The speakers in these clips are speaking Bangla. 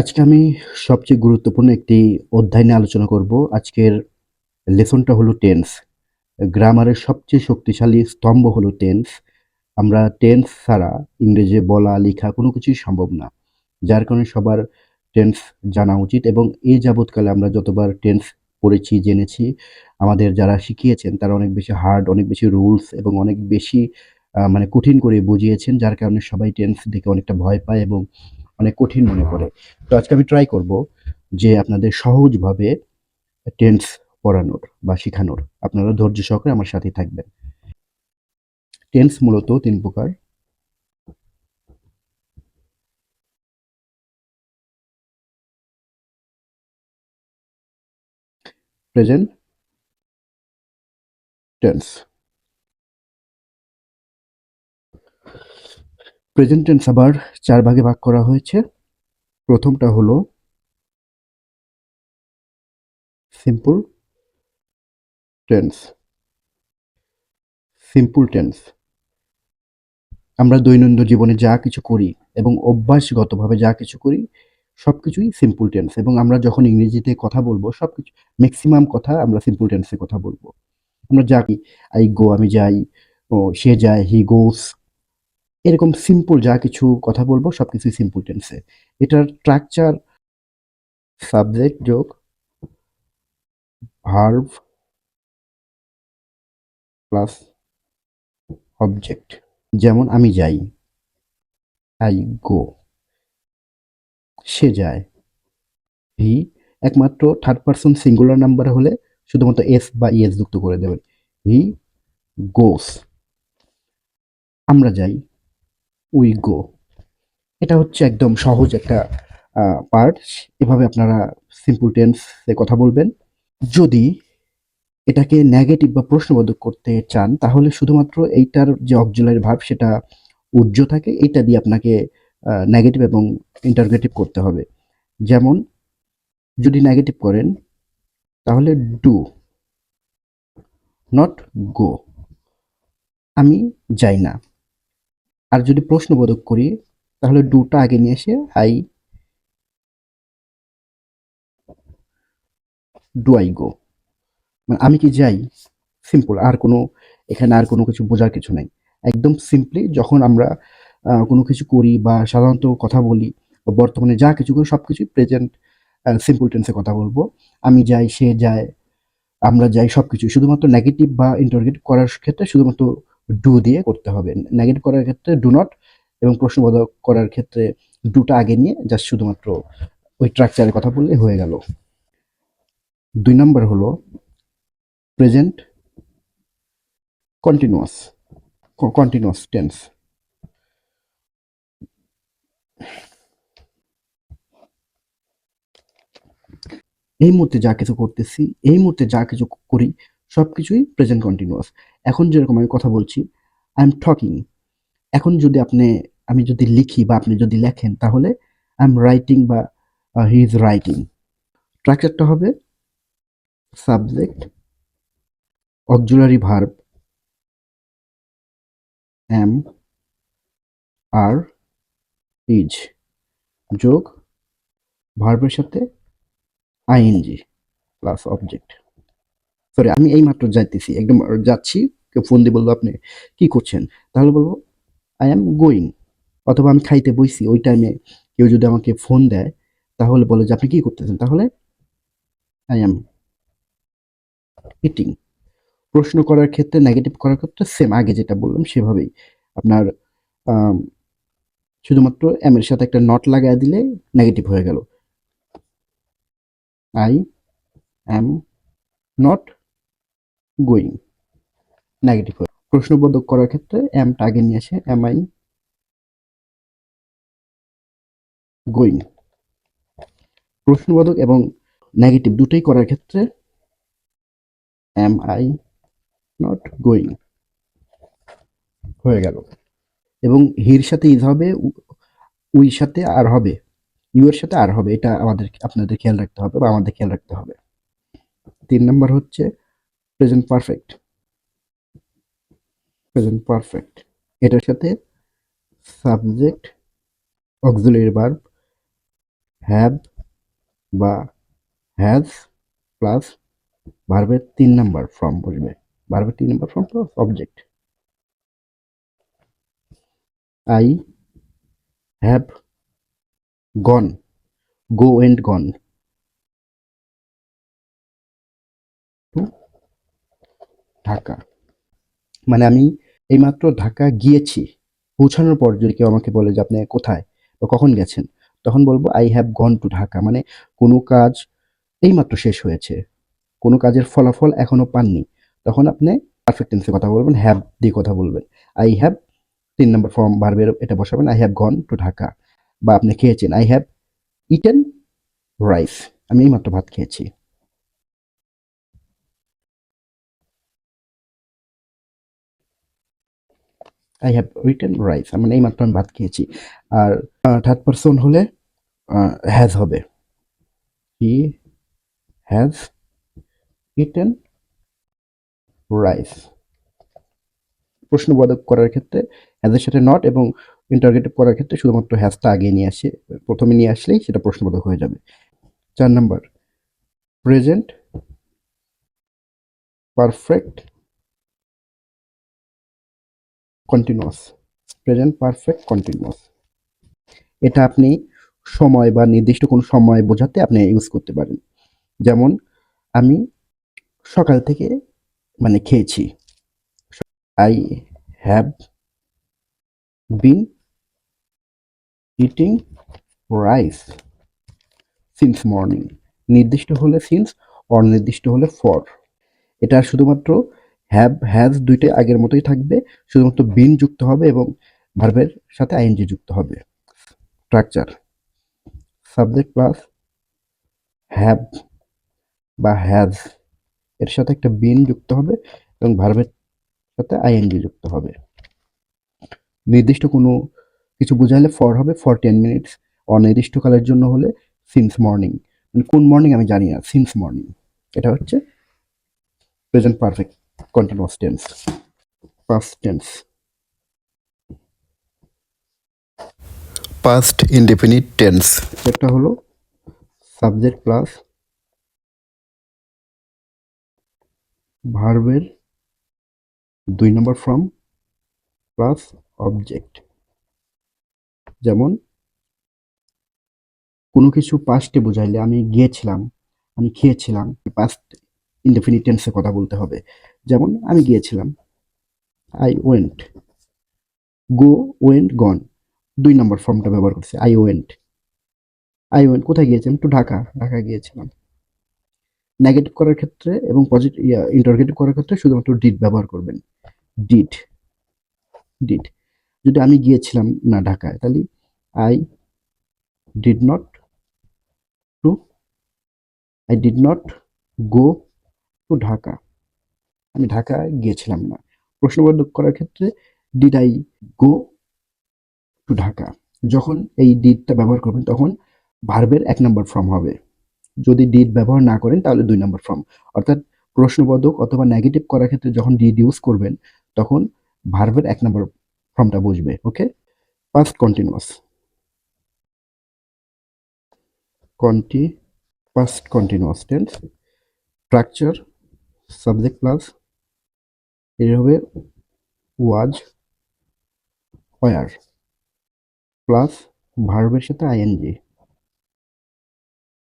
আজকে আমি সবচেয়ে গুরুত্বপূর্ণ একটি অধ্যায় নিয়ে আলোচনা করব। আজকের লেসনটা হলো টেন্স। গ্রামারের সবচেয়ে শক্তিশালী স্তম্ভ হলো টেন্স। আমরা টেন্স ছাড়া ইংরেজি বলা, লেখা কোনো কিছুই সম্ভব না। যার কারণে সবার টেন্স জানা উচিত এবং এই যাবৎকালে আমরা যতবার টেন্স পড়েছি, জেনেছি, আমাদের যারা শিখিয়েছেন তারা অনেক বেশি হার্ড, অনেক বেশি রুলস এবং অনেক বেশি মানে কঠিন করে বুঝিয়েছেন, যার কারণে সবাই টেন্স দেখে অনেকটা ভয় পায় এবং অনেক কঠিন মনে করে তো আজকে আমি ট্রাই করব যে আপনাদের সহজভাবে টেন্স পড়ানোর বা শেখানোর। আপনারা ধৈর্য সহকারে আমার সাথে থাকবেন। টেন্স মূলত তিন প্রকার। প্রেজেন্ট টেন্স প্রেজেন্ট টেন্স আবার চার ভাগে ভাগ করা হয়েছে। প্রথমটা হলো সিম্পল টেন্স সিম্পল টেন্স আমরা দৈনন্দিন জীবনে যা কিছু করি এবং অভ্যাসগতভাবে যা কিছু করি সব কিছুই সিম্পল টেন্স এবং আমরা যখন ইংরেজিতে কথা বলব সব কিছু ম্যাক্সিমাম কথা আমরা সিম্পল টেন্সে কথা বলব। আমরা যা আই গো আমি যাই, ও সে যায় হি গোস এরকম সিম্পল যা কিছু কথা বলব সব কিছুই সিম্পল টেন্সে এটার স্ট্রাকচার সাবজেক্ট যোগ ভার্ভ প্লাস অবজেক্ট যেমন আমি যাই আই গো সে যায়। হি একমাত্র থার্ড পার্সন সিঙ্গুলার নাম্বার হলে শুধুমাত্র এস বা ইএস যুক্ত করে দেবেন। হি গোস আমরা যাই। We go. এটা হচ্ছে একদম সহজ একটা পার্ট এভাবে আপনারা সিম্পল টেন্সে কথা বলবেন। যদি এটাকে নেগেটিভ বা প্রশ্নবোধক করতে চান, তাহলে শুধুমাত্র এইটার যে অক্সিলারি ভাব, সেটা উজ্জ্ব থাকে। এইটা দিয়ে আপনাকে নেগেটিভ এবং ইন্টারগ্রেটিভ করতে হবে। যেমন, যদি নেগেটিভ করেন, তাহলে ডু নট গো আমি যাই না। আর যদি প্রশ্নবোধক করি, তাহলে ডুটা আগে নিয়ে এসে আই ডু আই গো মানে আমি কি যাই? সিম্পল আর কোনো, এখানে আর কোনো কিছু বোঝার কিছু নাই। একদম সিম্পলি যখন আমরা কোনো কিছু করি বা সাধারণত কথা বলি বা বর্তমানে যা কিছু করি, সব কিছুই প্রেজেন্ট সিম্পল টেন্সে কথা বলব। আমি যাই, সে যায়, আমরা যাই, সব কিছু শুধুমাত্র নেগেটিভ বা ইন্টারগেটিভ করার ক্ষেত্রে শুধুমাত্র ডু দিয়ে করতে হবে। নেগেটিভ করার ক্ষেত্রে ডু নট এবং প্রশ্নবোধক করার ক্ষেত্রে ডুটা আগে নিয়ে জাস্ট শুধুমাত্র ওই স্ট্রাকচারের কথা বললে হয়ে গেল। দুই নম্বর হলো প্রেজেন্ট কন্টিনিউয়াস কন্টিনিউয়াস টেন্স এই মুহূর্তে যা কিছু করতেছি, এই মুহূর্তে যা কিছু করি সব কিছুই প্রেজেন্ট কন্টিনিউয়াস এখন যেরকম আমি কথা বলছি আই এম টকিং এখন যদি আপনি, আমি যদি লিখি বা আপনি যদি লেখেন, তাহলে আই এম রাইটিং বা হি ইজ রাইটিং স্ট্রাকচারটা হবে subject auxiliary verb am are is যোগ ভার্বের সাথে আইএনজি প্লাস অবজেক্ট সরি আমি এই মাত্র যাইতেছি, একদম যাচ্ছি, কেউ ফোন দিয়ে বলল, আপনি কি করছেন? তাহলে বলব আই অ্যাম গোয়িং অথবা আমি খাইতে বইছি, ওই টাইমে কেউ যদি আমাকে ফোন দেয়, তাহলে বলে যে, আপনি কি করতেছেন? তাহলে আই অ্যাম ইটিং প্রশ্ন করার ক্ষেত্রে নেগেটিভ করার ক্ষেত্রে সেম আগে যেটা বললাম সেভাবেই। আপনার শুধুমাত্র এম এর সাথে একটা নট লাগায় দিলে নেগেটিভ হয়ে গেল। I am not going negative হয়ে প্রশ্নবোধক করার ক্ষেত্রে এমটা আগে নিয়ে আসে এম আই গোয়িং প্রশ্নবোধক এবং নেগেটিভ দুটোই করার ক্ষেত্রে এম আই নট গোয়িং হয়ে গেল। এবং হির সাথে ইজ হবে, উই সাথে আর হবে ইউ এর সাথে আর হবে, এটা আমাদের, আপনাদের খেয়াল রাখতে হবে বা আমাদের খেয়াল রাখতে হবে। তিন নম্বর হচ্ছে প্রেজেন্ট পারফেক্ট। Present perfect. এটার সাথে সাবজেক্ট অক্সিলারি ভার্ব, হ্যাভ বা হ্যাজ প্লাস ভার্বের তিন নাম্বার ফর্ম বসবে। ভার্বের তিন number form plus object I have gone. Go and gone. Dhaka. মানে আমি এইমাত্র ঢাকা গিয়েছি, পৌঁছানোর পর যদি কেউ আমাকে বলে যে আপনি কোথায় বা কখন গেছেন, তখন বলব I have gone to Dhaka. মানে কোনো কাজ এইমাত্র শেষ হয়েছে। কোনো কাজের ফলাফল এখনও পাননি। তখন আপনি পারফেক্ট টেন্সে কথা বলবেন হ্যাভ দিয়ে কথা বলবেন। আই হ্যাভ তিন নম্বর ফর্ম ভার্বের এটা বসাবেন I have gone to Dhaka. বা আপনি খেয়েছেন আই হ্যাভ ইটেন রাইস আমি এইমাত্র ভাত খেয়েছি। আই হ্যাভ রিটেন রাইস মানে এই মাত্র আমি ভাত খেয়েছি। আর থার্ড পারসন হলে হ্যাজ হবে। হি হ্যাজ ইটেন রাইস প্রশ্নবোধক করার ক্ষেত্রে হ্যাজের সাথে নট এবং ইন্টারগেটিভ করার ক্ষেত্রে শুধুমাত্র হ্যাজটা আগে নিয়ে আসে, প্রথমে নিয়ে আসলেই সেটা প্রশ্নবোধক হয়ে যাবে। চার number present perfect continuous present perfect continuous এটা আপনি সময় বা নির্দিষ্ট কোনো সময় বোঝাতে আপনি ইউজ করতে পারেন। যেমন, আমি সকাল থেকে মানে খেয়েছি। I have been eating rice since morning নির্দিষ্ট হলে সিন্স অনির্দিষ্ট হলে ফর এটা শুধুমাত্র হ্যাভ হ্যাজ দুইটাই আগের মতোই থাকবে, শুধুমাত্র বিন যুক্ত হবে এবং ভার্বের সাথে আইএনজি যুক্ত হবে। স্ট্রাকচার সাবজেক্ট প্লাস হ্যাভ বা হ্যাজ এর সাথে একটা বিন যুক্ত হবে এবং ভার্বের সাথে আইএনজি যুক্ত হবে। নির্দিষ্ট কোনো কিছু বোঝালে ফর হবে ফর টেন মিনিটস অনির্দিষ্টকালের জন্য হলে সিন্স মর্নিং মানে কোন মর্নিং আমি জানি না সিন্স মর্নিং এটা হচ্ছে present perfect continuous tense past tense past indefinite tense. এটা হলো সাবজেক্ট প্লাস ভার্বের দুই নম্বর ফর্ম প্লাস অবজেক্ট যেমন কোনো কিছু পাস্টে বোঝাইলে আমি গিয়েছিলাম আমি খেয়েছিলাম পাস্ট ইনডেফিনিট টেন্সে কথা বলতে হবে। যেমন আমি গিয়েছিলাম I went go went gone দুই নম্বর ফর্মটা ব্যবহার করছি আই ওয়েন্ট আই ওয়েন্ট কোথায় গিয়েছিলাম? টু ঢাকা ঢাকা গিয়েছিলাম। নেগেটিভ করার ক্ষেত্রে এবং পজিটিভ ইন্টারগেটিভ করার ক্ষেত্রে শুধুমাত্র ডিড ব্যবহার করবেন। ডিড ডিড যদি আমি গিয়েছিলাম না ঢাকায়, তাহলে I did not to I did not go to Dhaka আমি ঢাকায় গিয়েছিলাম না। প্রশ্নবোধক করার ক্ষেত্রে did I go to Dhaka যখন এই ডিডটা ব্যবহার করবেন, তখন ভার্বের এক নম্বর ফর্ম হবে। যদি ডিড ব্যবহার না করেন, তাহলে দুই নম্বর ফর্ম অর্থাৎ প্রশ্নবোধক অথবা নেগেটিভ করার ক্ষেত্রে যখন ডিড ইউজ করবেন, তখন ভার্বের এক নম্বর ফর্মটা বুঝবে okay? Past continuous conti past continuous tense structure subject plus এর হবে ওয়াজ ওয়ার প্লাস ভার্বের সাথে আইএনজি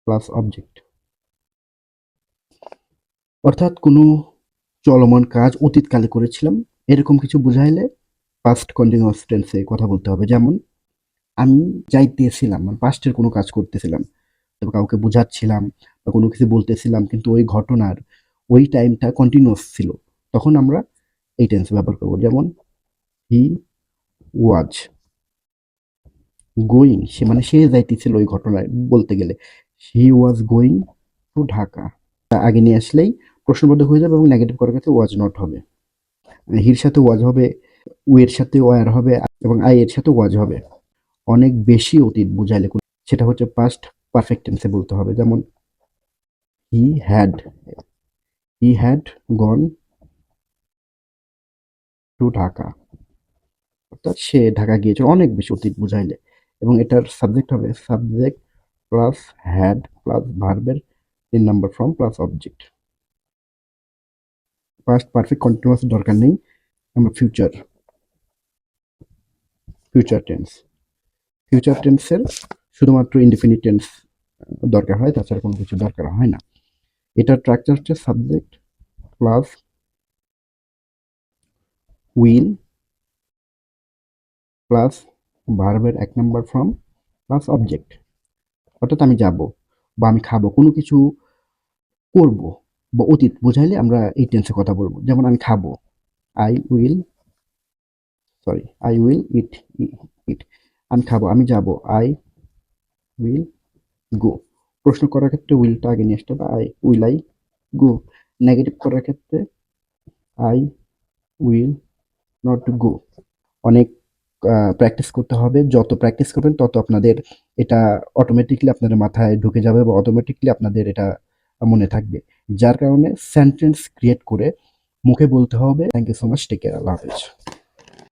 প্লাস অবজেক্ট। অর্থাৎ কোনো চলমান কাজ অতীতকালে করেছিলাম, এরকম কিছু বুঝাইলে পাস্ট কন্টিনিউয়াস টেন্সে কথা বলতে হবে। যেমন, আমি যাইতেছিলাম মানে পাস্টের কোনো কাজ করতেছিলাম তবে কাউকে বোঝাচ্ছিলাম বা কোনো কিছু বলতেছিলাম, কিন্তু ওই ঘটনার ওই টাইমটা কন্টিনিউয়াস ছিল। তখন আমরা এই টেন্স ব্যবহার করব। যেমন হি ওয়াজ গোয়িং সে মানে সে যাইতেছিল ওই ঘটনায় বলতে গেলে। He was going to Dhaka আগে নিয়ে আসলেই প্রশ্নবদ্ধ হয়ে যাবে এবং নেগেটিভ করার ক্ষেত্রে ওয়াজ নট হবে। হির সাথে ওয়াজ হবে উয়ের সাথে ওয়ার হবে এবং আই এর সাথে ওয়াজ হবে। অনেক বেশি অতীত বুঝাইলে সেটা হচ্ছে পাস্ট পারফেক্ট টেন্সে বলতে হবে। যেমন he had he had gone to Dhaka. অর্থাৎ সে ঢাকা গিয়েছে অনেক বেশি অতীত বুঝাইলে। এবং এটার সাবজেক্ট হবে সাবজেক্ট প্লাস হ্যাড প্লাস ভার্বের তিন number form plus object past perfect continuous দরকার নেই, আমরা ফিউচার ফিউচার টেন্স ফিউচার টেন্সের শুধুমাত্র ইনডিফিনিট টেন্স দরকার হয়, তাছাড়া কোনো কিছু দরকার হয় না। এটার স্ট্রাকচার হচ্ছে সাবজেক্ট প্লাস উইল প্লাস ভার্বের এক নম্বর ফর্ম প্লাস অবজেক্ট অর্থাৎ আমি যাব বা আমি খাব, কোনো কিছু করব বা অতীত বোঝাইলে আমরা এই টেন্সে কথা বলব। যেমন আমি খাব I will sorry I will eat eat আমি খাব, আমি যাব আই উইল গো প্রশ্ন করার ক্ষেত্রে উইলটা আগে নিয়ে আসতে হবে। I will I go negative করার ক্ষেত্রে আই উইল নট গো অনেক প্র্যাকটিস করতে হবে। যত প্র্যাকটিস করবেন, তত আপনাদের এটা অটোমেটিকলি আপনাদের মাথায় ঢুকে যাবে বা অটোমেটিকলি আপনাদের এটা মনে থাকবে। যার কারণে সেন্টেন্স ক্রিয়েট করে মুখে বলতে হবে। Thank you so much take care Allah হাফেজ।